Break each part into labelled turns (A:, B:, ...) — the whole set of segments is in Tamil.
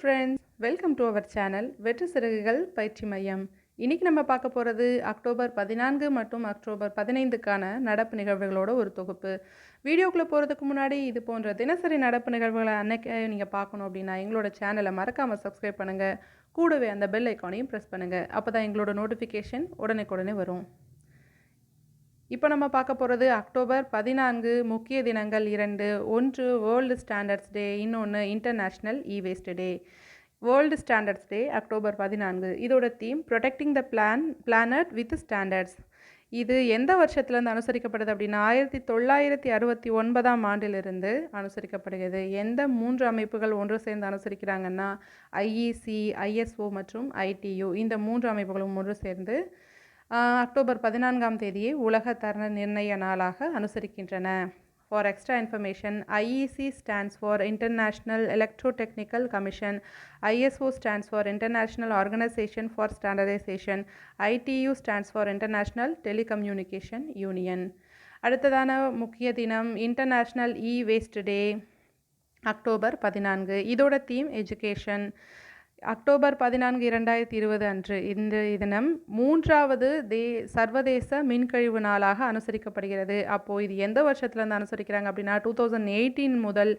A: Friends welcome to our channel வெற்றி சிறகுகள் பயிற்சி மையம். இன்றைக்கி நம்ம பார்க்க போகிறது அக்டோபர் பதினான்கு மற்றும் அக்டோபர் பதினைந்துக்கான நடப்பு நிகழ்வுகளோட ஒரு தொகுப்பு. வீடியோக்குள்ளே போகிறதுக்கு முன்னாடி இது போன்ற தினசரி நடப்பு நிகழ்வுகளை அன்னைக்கு நீங்கள் பார்க்கணும் அப்படின்னா எங்களோட சேனலை மறக்காமல் சப்ஸ்கிரைப் பண்ணுங்கள் கூடவே அந்த பெல் ஐக்கானையும் ப்ரெஸ் பண்ணுங்கள் அப்போ தான் எங்களோட நோட்டிஃபிகேஷன் உடனே வரும். இப்போ நம்ம பார்க்க போகிறது அக்டோபர் பதினான்கு முக்கிய தினங்கள் இரண்டு. ஒன்று வேர்ல்டு ஸ்டாண்டர்ட்ஸ் டே இன்னொன்று international e waste day world standards day October பதினான்கு. இதோட theme protecting the plan planet with standards இது எந்த வருஷத்துலேருந்து அனுசரிக்கப்படுது அப்படின்னா ஆயிரத்தி தொள்ளாயிரத்தி அறுபத்தி ஒன்பதாம் ஆண்டிலிருந்து அனுசரிக்கப்படுகிறது. எந்த மூன்று அமைப்புகள் ஒன்று சேர்ந்து அனுசரிக்கிறாங்கன்னா ஐஇசி ஐஎஸ்ஓ மற்றும் ஐடியு இந்த மூன்று அமைப்புகளும் ஒன்று சேர்ந்து அக்டோபர் பதினான்காம் தேதியை உலக தர நிர்ணய நாளாக அனுசரிக்கின்றன. For extra information IEC stands for international electrotechnical commission ISO stands for international organisation for standardisation ITU stands for international telecommunication union அடுத்ததான முக்கிய தினம் international e waste day October பதினான்கு. இதோட தீம் எஜுகேஷன் அக்டோபர் பதினான்கு இரண்டாயிரத்தி இருபது அன்று இந்த தினம் மூன்றாவது தே சர்வதேச மின்கழிவு நாளாக அனுசரிக்கப்படுகிறது. அப்போது இது எந்த வருஷத்துலேருந்து அனுசரிக்கிறாங்க அப்படின்னா டூ தௌசண்ட் எயிட்டீன் முதல்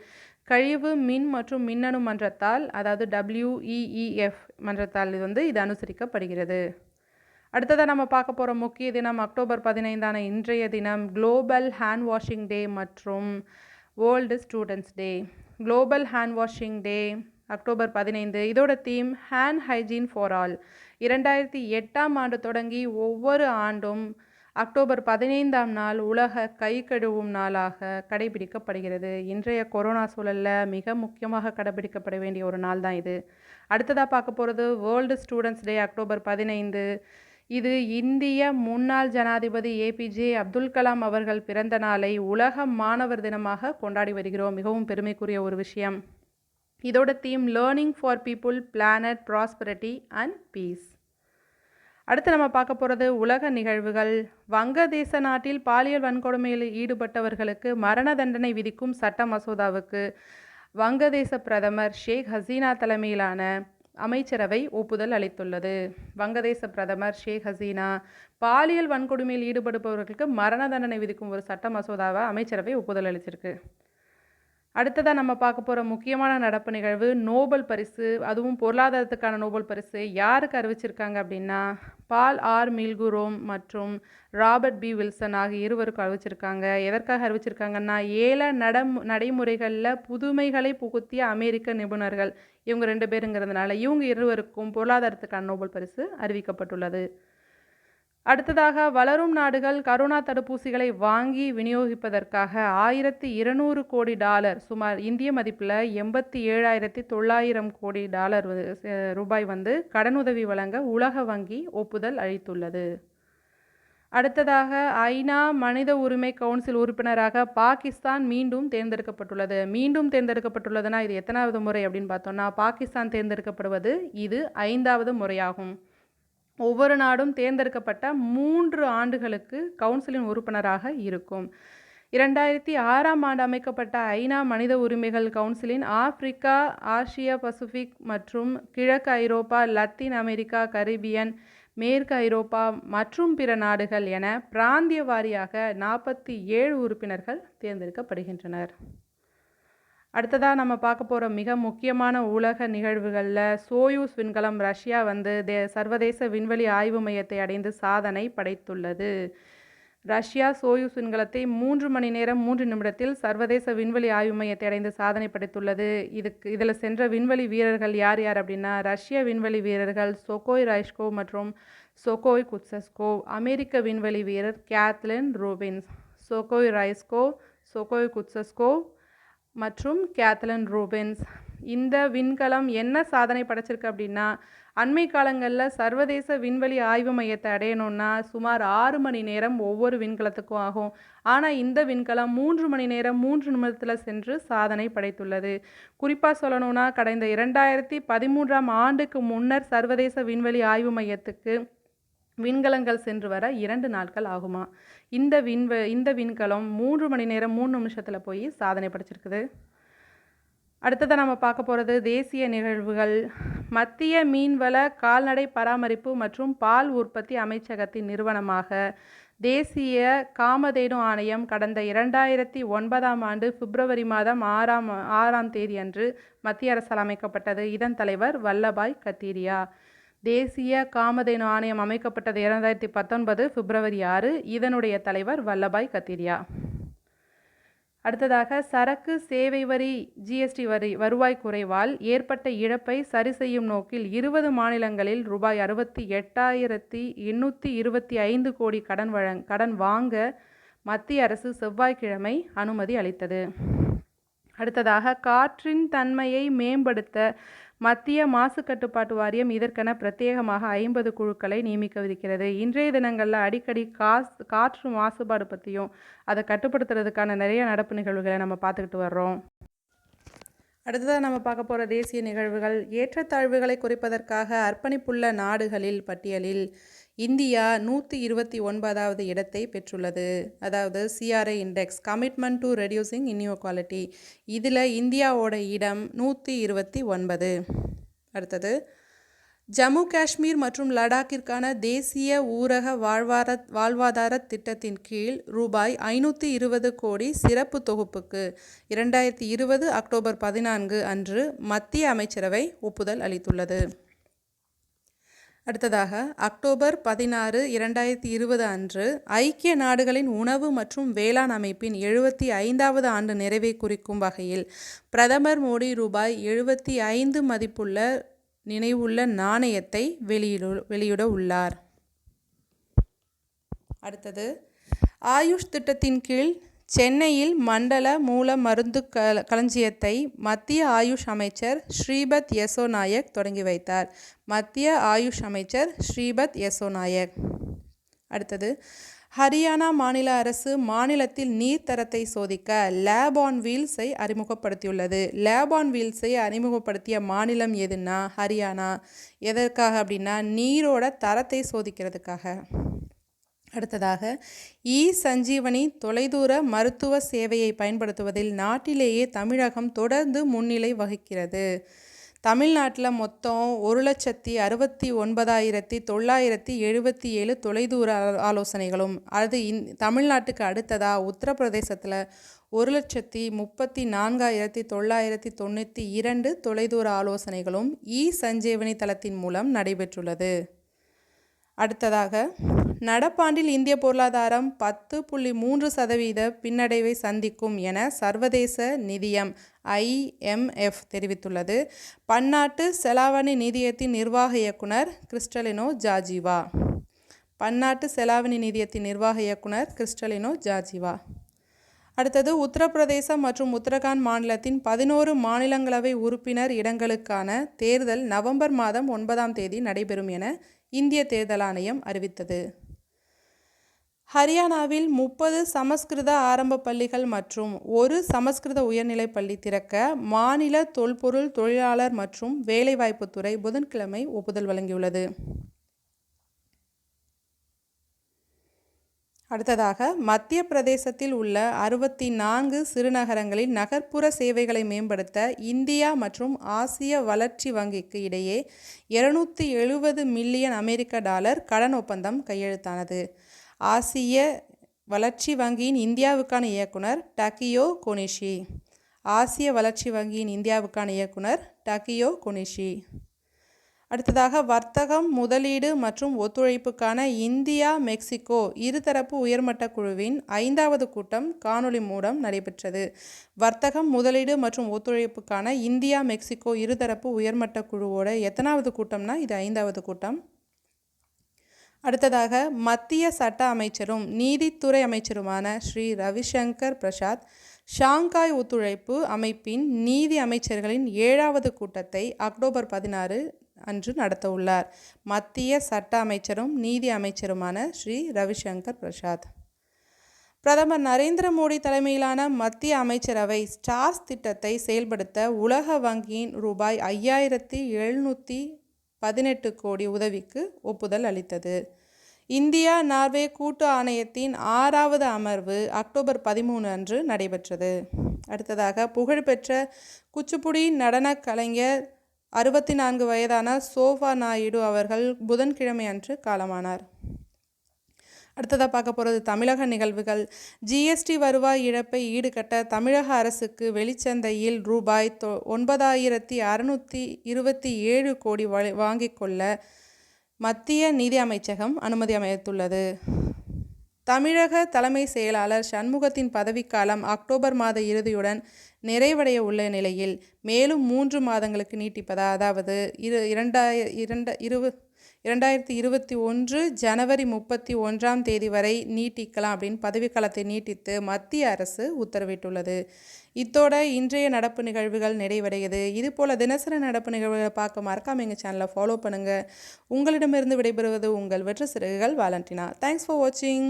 A: கழிவு மின் மற்றும் மின்னணு மன்றத்தால் அதாவது டபிள்யூஇஇஎஃப் மன்றத்தால் இது வந்து இது அனுசரிக்கப்படுகிறது. அடுத்ததாக நம்ம பார்க்க போகிற முக்கிய தினம் அக்டோபர் பதினைந்தான இன்றைய தினம் குளோபல் ஹேண்ட் வாஷிங் டே மற்றும் world students day global hand washing day October பதினைந்து. இதோட theme hand hygiene for all இரண்டாயிரத்தி எட்டாம் ஆண்டு தொடங்கி ஒவ்வொரு ஆண்டும் அக்டோபர் பதினைந்தாம் நாள் உலக கை கழுவும் நாளாக கடைபிடிக்கப்படுகிறது. இன்றைய கொரோனா சூழலில் மிக முக்கியமாக கடைபிடிக்கப்பட வேண்டிய ஒரு நாள் தான் இது. அடுத்ததாக பார்க்க போகிறது வேர்ல்டு ஸ்டூடெண்ட்ஸ் டே அக்டோபர் பதினைந்து. இது இந்திய முன்னாள் ஜனாதிபதி ஏபிஜே அப்துல் கலாம் அவர்கள் பிறந்த நாளை உலக மாணவர் தினமாக கொண்டாடி வருகிறோம். மிகவும் பெருமைக்குரிய ஒரு விஷயம். இதோட theme learning for people planet prosperity and peace அடுத்து நம்ம பார்க்க போகிறது உலக நிகழ்வுகள். வங்கதேச நாட்டில் பாலியல் வன்கொடுமையில் ஈடுபட்டவர்களுக்கு மரண தண்டனை விதிக்கும் சட்ட மசோதாவுக்கு வங்கதேச பிரதமர் ஷேக் ஹசீனா தலைமையிலான அமைச்சரவை ஒப்புதல் அளித்துள்ளது. வங்கதேச பிரதமர் ஷேக் ஹசீனா பாலியல் வன்கொடுமையில் ஈடுபடுபவர்களுக்கு மரண தண்டனை விதிக்கும் ஒரு சட்ட மசோதாவை அமைச்சரவை ஒப்புதல் அளிச்சிருக்கு. அடுத்ததாக நம்ம பார்க்க போகிற முக்கியமான நடப்பு நிகழ்வு நோபல் பரிசு அதுவும் பொருளாதாரத்துக்கான நோபல் பரிசு. யாருக்கு அறிவிச்சிருக்காங்க அப்படின்னா பால் ஆர் மில்குரோம் மற்றும் ராபர்ட் பி வில்சன் ஆகிய இருவருக்கும் அறிவிச்சிருக்காங்க. எதற்காக அறிவிச்சிருக்காங்கன்னா ஏல நடம் நடைமுறைகளில் புதுமைகளை புகுத்திய அமெரிக்க நிபுணர்கள். இவங்க ரெண்டு பேருங்கிறதுனால இவங்க இருவருக்கும் பொருளாதாரத்துக்கான நோபல் பரிசு அறிவிக்கப்பட்டுள்ளது. அடுத்ததாக வளரும் நாடுகள் கரோனா தடுப்பூசிகளை வாங்கி விநியோகிப்பதற்காக ஆயிரத்தி இருநூறு கோடி டாலர் சுமார் இந்திய மதிப்பில் எண்பத்தி ஏழாயிரத்தி தொள்ளாயிரம் கோடி டாலர் ரூபாய் வந்து கடனுதவி வழங்க உலக வங்கி ஒப்புதல் அளித்துள்ளது. அடுத்ததாக ஐநா மனித உரிமை கவுன்சில் உறுப்பினராக பாகிஸ்தான் மீண்டும் தேர்ந்தெடுக்கப்பட்டுள்ளது. மீண்டும் தேர்ந்தெடுக்கப்பட்டுள்ளதுன்னா இது எத்தனாவது முறை அப்படின்னு பார்த்தோம்னா பாகிஸ்தான் தேர்ந்தெடுக்கப்படுவது இது ஐந்தாவது முறையாகும். ஒவ்வொரு நாடும் தேர்ந்தெடுக்கப்பட்ட மூன்று ஆண்டுகளுக்கு கவுன்சிலின் உறுப்பினராக இருக்கும். இரண்டாயிரத்தி ஆறாம் ஆண்டு அமைக்கப்பட்ட ஐநா மனித உரிமைகள் கவுன்சிலின் ஆப்பிரிக்கா ஆசியா பசிபிக் மற்றும் கிழக்கு ஐரோப்பா லத்தீன் அமெரிக்கா கரிபியன் மேற்கு ஐரோப்பா மற்றும் பிற நாடுகள் என பிராந்திய வாரியாக நாற்பத்தி ஏழு உறுப்பினர்கள் தேர்ந்தெடுக்கப்படுகின்றனர். அடுத்ததாக நம்ம பார்க்க போகிற மிக முக்கியமான உலக நிகழ்வுகளில் சோயூஸ் விண்கலம் ரஷ்யா வந்து தே சர்வதேச விண்வெளி ஆய்வு மையத்தை அடைந்து சாதனை படைத்துள்ளது. ரஷ்யா சோயூஸ் விண்கலத்தை மூன்று மணி நேரம் மூன்று நிமிடத்தில் சர்வதேச விண்வெளி ஆய்வு மையத்தை அடைந்து சாதனை படைத்துள்ளது. இதுக்கு இதில் சென்ற விண்வெளி வீரர்கள் யார் யார் அப்படின்னா ரஷ்ய விண்வெளி வீரர்கள் சொகோய் ரைஷ்கோ மற்றும் சொகோய் குட்சஸ்கோ அமெரிக்க விண்வெளி வீரர் கேத்லின் ரூபின்ஸ் சொகோய் ரைஸ்கோ சொகோய் குட்சஸ்கோவ் மற்றும் கேத்லன் ரூபின்ஸ். இந்த விண்கலம் என்ன சாதனை படைச்சிருக்கு அப்படின்னா அண்மை காலங்களில் சர்வதேச விண்வெளி ஆய்வு மையத்தை அடையணும்னா சுமார் ஆறு மணி நேரம் ஒவ்வொரு விண்கலத்துக்கும் ஆகும். ஆனால் இந்த விண்கலம் மூன்று மணி நேரம் மூன்று நிமிடத்தில் சென்று சாதனை படைத்துள்ளது. குறிப்பாக சொல்லணும்னா கடந்த இரண்டாயிரத்தி பதிமூன்றாம் ஆண்டுக்கு முன்னர் சர்வதேச விண்வெளி ஆய்வு மையத்துக்கு விண்கலங்கள் சென்று வர இரண்டு நாட்கள் ஆகுமா? இந்த விண்வ இந்த விண்கலம் மூன்று மணி நேரம் மூணு நிமிஷத்தில் போய் சாதனை படைச்சிருக்குது. அடுத்ததாக நம்ம பார்க்க போகிறது தேசிய நிகழ்வுகள். மத்திய மீன்வள கால்நடை பராமரிப்பு மற்றும் பால் உற்பத்தி அமைச்சகத்தின் நிறுவனமாக தேசிய காமதேனு ஆணையம் கடந்த இரண்டாயிரத்தி ஒன்பதாம் ஆண்டு பிப்ரவரி மாதம் ஆறாம் ஆறாம் தேதி அன்று மத்திய அரசால் அமைக்கப்பட்டது. இதன் தலைவர் வல்லபாய் கத்தீரியா. தேசிய காமதேனு ஆணையம் அமைக்கப்பட்டது இரண்டாயிரத்தி பத்தொன்பது பிப்ரவரி ஆறு. இதனுடைய தலைவர் வல்லபாய் கத்திரியா. அடுத்ததாக சரக்கு சேவை வரி ஜிஎஸ்டி வரி வருவாய் குறைவால் ஏற்பட்ட இழப்பை சரி செய்யும் நோக்கில் இருபது மாநிலங்களில் ரூபாய் அறுபத்தி எட்டாயிரத்தி எண்ணூற்றி இருபத்தி ஐந்து கோடி கடன் வழங் கடன் வாங்க மத்திய அரசு செவ்வாய்க்கிழமை அனுமதி அளித்தது. அடுத்ததாக காற்றின் தன்மையை மேம்படுத்த மத்திய மாசு கட்டுப்பாட்டு வாரியம் இதற்கென பிரத்யேகமாக ஐம்பது குழுக்களை நியமிக்கவிருக்கிறது. இன்றைய தினங்களில் அடிக்கடி காஸ் காற்று மாசுபாடு பற்றியும் அதை கட்டுப்படுத்துறதுக்கான நிறைய நடப்பு நிகழ்வுகளை நம்ம பார்த்துக்கிட்டு வர்றோம். அடுத்ததாக நம்ம பார்க்க போகிற தேசிய நிகழ்வுகள் ஏற்றத்தாழ்வுகளை குறைப்பதற்காக அர்ப்பணிப்புள்ள நாடுகளில் பட்டியலில் இந்தியா நூற்றி இருபத்தி ஒன்பதாவது இடத்தை பெற்றுள்ளது. அதாவது CRI index commitment to reducing inequality இதில் இந்தியாவோட இடம் நூற்றி இருபத்தி ஒன்பது. அடுத்தது ஜம்மு காஷ்மீர் மற்றும் லடாக்கிற்கான தேசிய ஊரக வாழ்வார வாழ்வாதார திட்டத்தின் கீழ் ரூபாய் ஐநூற்றி இருபது கோடி சிறப்பு தொகுப்புக்கு இரண்டாயிரத்தி இருபது அக்டோபர் பதினான்கு அன்று மத்திய அமைச்சரவை ஒப்புதல் அளித்துள்ளது. அடுத்ததாக அக்டோபர் பதினாறு இரண்டாயிரத்தி இருபது அன்று ஐக்கிய நாடுகளின் உணவு மற்றும் வேளாண் அமைப்பின் எழுபத்தி ஐந்தாவது ஆண்டு நிறைவை குறிக்கும் வகையில் பிரதமர் மோடி ரூபாய் எழுபத்தி ஐந்து மதிப்புள்ள நினைவுள்ள நாணயத்தை வெளியிடு வெளியிட உள்ளார். அடுத்தது ஆயுஷ் திட்டத்தின் கீழ் சென்னையில் மண்டல மூல மருந்து க களஞ்சியத்தை மத்திய ஆயுஷ் அமைச்சர் ஸ்ரீபத் யசோ நாயக் தொடங்கி வைத்தார். மத்திய ஆயுஷ் அமைச்சர் ஸ்ரீபத் யசோ நாயக். அடுத்தது ஹரியானா மாநில அரசு மாநிலத்தில் நீர் தரத்தை சோதிக்க லேப் ஆன் வீல்ஸை அறிமுகப்படுத்தியுள்ளது. லேப் ஆன் வீல்ஸை அறிமுகப்படுத்திய மாநிலம் எதுன்னா ஹரியானா. எதற்காக அப்படின்னா நீரோட தரத்தை சோதிக்கிறதுக்காக. அடுத்ததாக இ சஞ்சீவனி தொலைதூர மருத்துவ சேவையை பயன்படுத்துவதில் நாட்டிலேயே தமிழகம் தொடர்ந்து முன்னிலை வகிக்கிறது. தமிழ்நாட்டில் மொத்தம் ஒரு லட்சத்தி அறுபத்தி ஒன்பதாயிரத்தி தொள்ளாயிரத்தி எழுபத்தி ஏழு தொலைதூர ஆலோசனைகளும் அது இந் தமிழ்நாட்டுக்கு அடுத்ததாக உத்தரப்பிரதேசத்தில் ஒரு லட்சத்தி முப்பத்தி நான்காயிரத்தி தொள்ளாயிரத்தி தொண்ணூற்றி இரண்டு தொலைதூர ஆலோசனைகளும் இ சஞ்சீவனி தளத்தின் மூலம் நடைபெற்றுள்ளது. அடுத்ததாக நடப்பாண்டில் இந்திய பொருளாதாரம் பத்து புள்ளி மூன்று சதவீத பின்னடைவை சந்திக்கும் என சர்வதேச நிதியம் ஐஎம்எஃப் தெரிவித்துள்ளது. பன்னாட்டு செலாவணி நிதியத்தின் நிர்வாக இயக்குனர் கிறிஸ்டலினோ ஜாஜிவா பன்னாட்டு செலாவணி நிதியத்தின் நிர்வாக இயக்குனர் கிறிஸ்டலினோ ஜாஜிவா அடுத்தது உத்தரப்பிரதேசம் மற்றும் உத்தரகாண்ட் மாநிலத்தின் பதினோரு மாநிலங்களவை உறுப்பினர் இடங்களுக்கான தேர்தல் நவம்பர் மாதம் ஒன்பதாம் தேதி நடைபெறும் என இந்திய தேர்தல் ஆணையம் அறிவித்தது. ஹரியானாவில் முப்பது சமஸ்கிருத ஆரம்ப பள்ளிகள் மற்றும் ஒரு சமஸ்கிருத உயர்நிலைப் பள்ளி திறக்க மாநில தொல்பொருள் தொழிலாளர் மற்றும் வேலைவாய்ப்புத்துறை புதன்கிழமை ஒப்புதல் வழங்கியுள்ளது. அடுத்ததாக மத்திய பிரதேசத்தில் உள்ள அறுபத்தி நான்கு சிறுநகரங்களில் நகர்ப்புற சேவைகளை மேம்படுத்த இந்தியா மற்றும் ஆசிய வளர்ச்சி வங்கிக்கு இடையே இருநூற்றி எழுபது மில்லியன் அமெரிக்க டாலர் கடன் ஒப்பந்தம் கையெழுத்தானது. ஆசிய வளர்ச்சி வங்கியின் இந்தியாவுக்கான இயக்குனர் டக்கியோ கொனிஷி. ஆசிய வளர்ச்சி வங்கியின் இந்தியாவுக்கான இயக்குனர் டக்கியோ கொனிஷி. அடுத்ததாக வர்த்தகம் முதலீடு மற்றும் ஒத்துழைப்புக்கான இந்தியா மெக்சிகோ இருதரப்பு உயர்மட்ட குழுவின் ஐந்தாவது கூட்டம் காணொளி மூலம் நடைபெற்றது. வர்த்தகம் முதலீடு மற்றும் ஒத்துழைப்புக்கான இந்தியா மெக்சிகோ இருதரப்பு உயர்மட்ட குழுவோட எத்தனாவது கூட்டம்னா இது ஐந்தாவது கூட்டம். அடுத்ததாக மத்திய சட்ட அமைச்சரும் நீதித்துறை அமைச்சருமான ஸ்ரீ ரவிசங்கர் பிரசாத் ஷாங்காய் ஒத்துழைப்பு அமைப்பின் நீதி அமைச்சர்களின் ஏழாவது கூட்டத்தை அக்டோபர் பதினாறு அன்று நடத்த உள்ளார் மத்திய சட்ட அமைச்சரும் நீதி அமைச்சருமான ஸ்ரீ ரவிசங்கர் பிரசாத். பிரதமர் நரேந்திர மோடி தலைமையிலான மத்திய அமைச்சரவை ஸ்டார்ஸ் திட்டத்தை செயல்படுத்த உலக வங்கியின் ரூபாய் ஐயாயிரத்தி எழுநூற்றி பதினெட்டு கோடி உதவிக்கு ஒப்புதல் அளித்தது. இந்தியா நார்வே கூட்டு ஆணையத்தின் ஆறாவது அமர்வு அக்டோபர் பதிமூணு அன்று நடைபெற்றது. அடுத்ததாக புகழ்பெற்ற குச்சிப்புடி நடன கலைஞர் அறுபத்தி நான்கு வயதான சோஃபா நாயுடு அவர்கள் புதன்கிழமை அன்று காலமானார். அடுத்ததாக பார்க்க போகிறது தமிழக நிகழ்வுகள். ஜிஎஸ்டி வருவாய் இழப்பை ஈடுகட்ட தமிழக அரசுக்கு வெளிச்சந்தையில் ரூபாய் தொ ஒன்பதாயிரத்தி அறுநூற்றி இருபத்தி ஏழு கோடி வாங்கிக் கொள்ள மத்திய நிதி அமைச்சகம் அனுமதி அமைத்துள்ளது. தமிழக தலைமை செயலாளர் சண்முகத்தின் பதவிக்காலம் அக்டோபர் மாத இறுதியுடன் நிறைவடைய உள்ள நிலையில் மேலும் மூன்று மாதங்களுக்கு நீட்டிப்பதா அதாவது இரு இரண்டாய இரண்டு இருபது இரண்டாயிரத்தி இருபத்தி ஒன்று ஜனவரி முப்பத்தி ஒன்றாம் தேதி வரை நீட்டிக்கலாம் அப்படின்னு பதவிக்காலத்தை நீட்டித்து மத்திய அரசு உத்தரவிட்டுள்ளது. இத்தோட இன்றைய நடப்பு நிகழ்வுகள் நிறைவடையுது. இது போல் தினசரி நடப்பு நிகழ்வுகளை பார்க்க மறக்காம எங்கள் சேனலை ஃபாலோ பண்ணுங்கள் உங்களிடமிருந்து விடைபெறுவது உங்கள் வெற்று சிறகுகள் வாலண்டினா. தேங்க்ஸ் ஃபார் வாட்சிங்